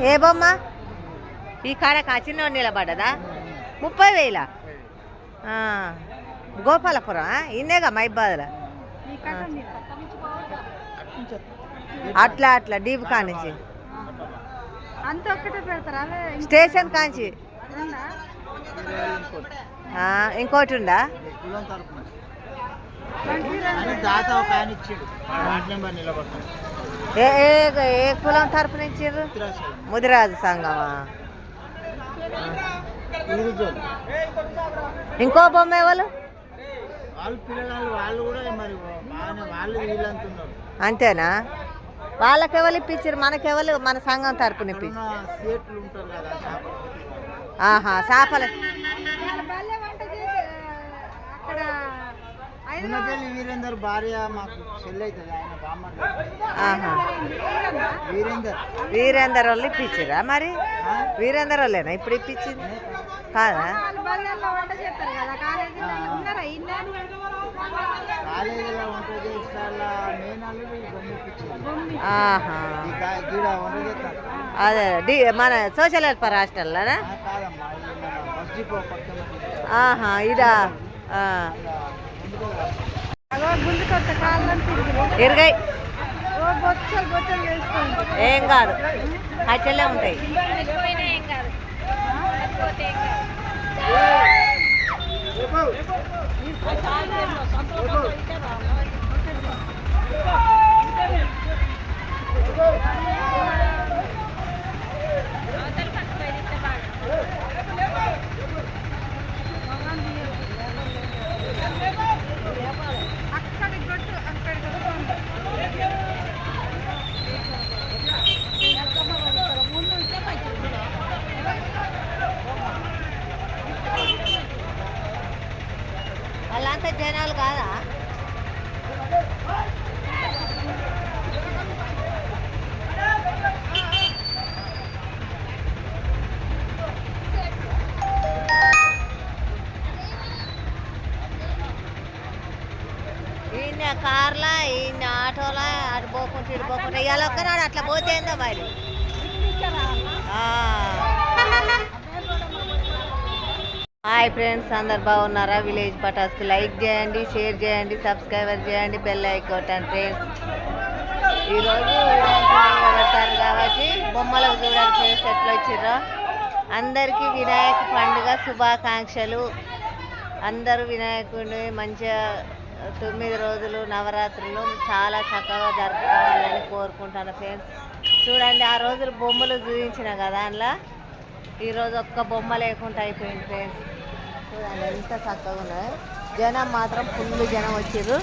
ఏ బొమ్మ? ఈ కాడ చిన్న నిలబడ్డదా? ముప్పై వేల. ఆ, గోపాలపురం? ఇన్నేగా మైబాద్లో అట్లా అట్లా డీప్ కానించి స్టేషన్ కాంచి. ఇంకోటి ఉందా? దాత ఒక ఆయన ఇచ్చిండు. వార్డు నెంబర్ నిలబడతాడు ఏ ఏ కులం ఇచ్చారు ఉత్తరాశయం ముదిరాజు సంఘమా? ఇంకో బొమ్మ ఎవరు? అంతేనా? వాళ్ళకి ఎవరు ఇప్పించారు మనకెవరు మన సంఘం తరపున ఇప్పించారు ఆహా చేపల వాళ్ళ బాల్య వంట చేసి అక్కడ ఉన్నకెళ్ళి వీరేందర్ భార్య మాకు చెల్లి అవుతుంది ఆయన ఆహా. వీరేందర్. వీరేందర్ వాళ్ళు ఇప్పించారా మరి? వీరేందర్ వాళ్ళేనా ఇప్పుడు ఇప్పించింది? కాదా? కాలేజీలో వంట చేస్తారా బొమ్మ ఆహా. అదే డి మన సోషల్ వెల్ఫేర్ హాస్టల్లోనా? ఆహా ఇదా ఆ. కొత్త ఇరగై ఏం కాదు. అట్లే ఉంటాయి. అక్కడి వాళ్ళంతా జనాలు కాదా? ఈయన కార్లా ఈయన ఆటోలా అటు పోకుండా ఇటు పోకుండా ఇవాళ ఒక్కనాడు అట్లా పోతేందో మరి? హాయ్ ఫ్రెండ్స్ అందరు బాగున్నారా? విలేజ్ పటాస్కి లైక్ చేయండి షేర్ చేయండి సబ్స్క్రైబర్ చేయండి బెల్ ఐకొట్టండి ఫ్రెండ్స్. ఈరోజు వినాయకుడిని పెడతారు కాబట్టి బొమ్మలకు చూడండి ఫ్రెండ్స్ ఎట్లా వచ్చిర్రో? అందరికీ వినాయక పండుగ శుభాకాంక్షలు. అందరూ వినాయకుడిని మంచిగా తొమ్మిది రోజులు నవరాత్రులు చాలా చక్కగా జరుపుకోవాలని కోరుకుంటాను ఫ్రెండ్స్. చూడండి ఆ రోజులు బొమ్మలు చూపించిన కదా అందులో? ఈరోజు ఒక్క బొమ్మ లేకుండా అయిపోయింది ఫ్రెండ్స్. చూడండి ఎంత చక్కగా ఉన్నాయి. జనం మాత్రం ఫుల్ జనం వచ్చారు.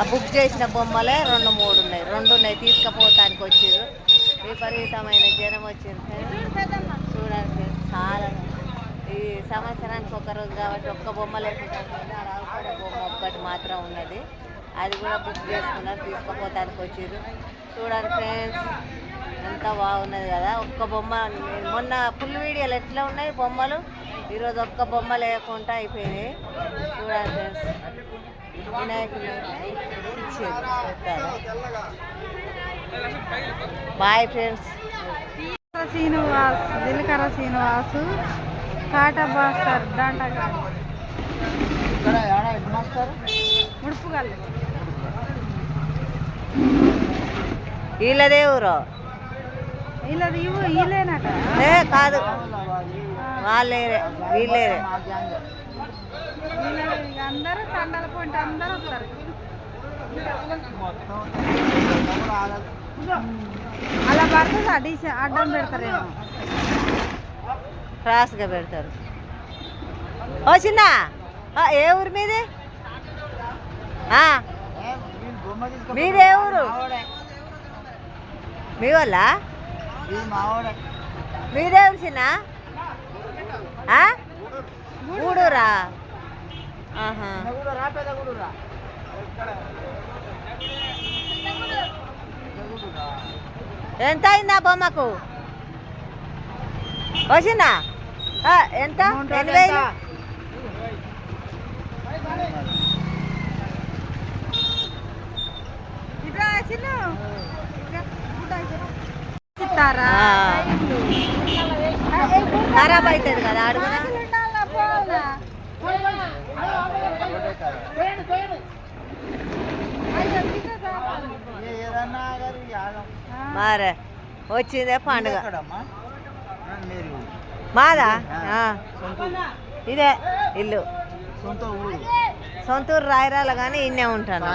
ఆ బుక్ చేసిన బొమ్మలే రెండు మూడు ఉన్నాయి. రెండు ఉన్నాయి. తీసుకుపోతానికి వచ్చారు. విపరీతమైన జనం వచ్చారు చూడండి చాలా ఈ సంవత్సరానికి ఒక రోజు కాబట్టి ఒక్క బొమ్మ లేకుండా అయిపోయింది. బొమ్మ ఒక్కటి మాత్రం ఉన్నది. అది కూడా బుక్ చేసుకున్నారు. తీసుకుపోతానికి వచ్చారు. చూడండి ఫ్రెండ్స్ ఎంత బాగున్నది కదా. ఒక్క బొమ్మ మొన్న ఫుల్ వీడియోలు ఎట్లా ఉన్నాయి బొమ్మలు? ఈరోజు ఒక్క బొమ్మ లేకుండా అయిపోయినాయి చూడండి ఫ్రెండ్స్. వినాయకుడు పెట్టారు బాయ్ ఫ్రెండ్స్. శ్రీనివాస్ జిలకర శ్రీనివాసు కాటా మాస్టర్? ముడుపుగల్లు వీళ్ళదే ఊరు. వీళ్ళది ఇవ్వు వీళ్ళేనట. ఏ కాదు. వాళ్ళేరే వీళ్ళేరే అందరూ అందరూ వస్తారు. అలా పడుతుంది అడ్డం పెడతారేమో క్రాస్గా పెడతారు ఓ చిన్న ఆ, ఏ ఊరు మీది ఆ, ఏ, మీదే ఊరు. మీ మావాడే మీదే ఊరు చిన్న? గూడూరా. ఆహా. ఎంత? అయింది బొమ్మకు వచ్చిందా ఎంత? ఇట్లా చిన్న. ఖరాబ్ అవుతుంది కదా అడుగున మరే వచ్చిందే పండుగ. మాదా. ఇదే ఇల్లు. సొంతూరు రాయరాల కానీ ఇన్నే ఉంటాను.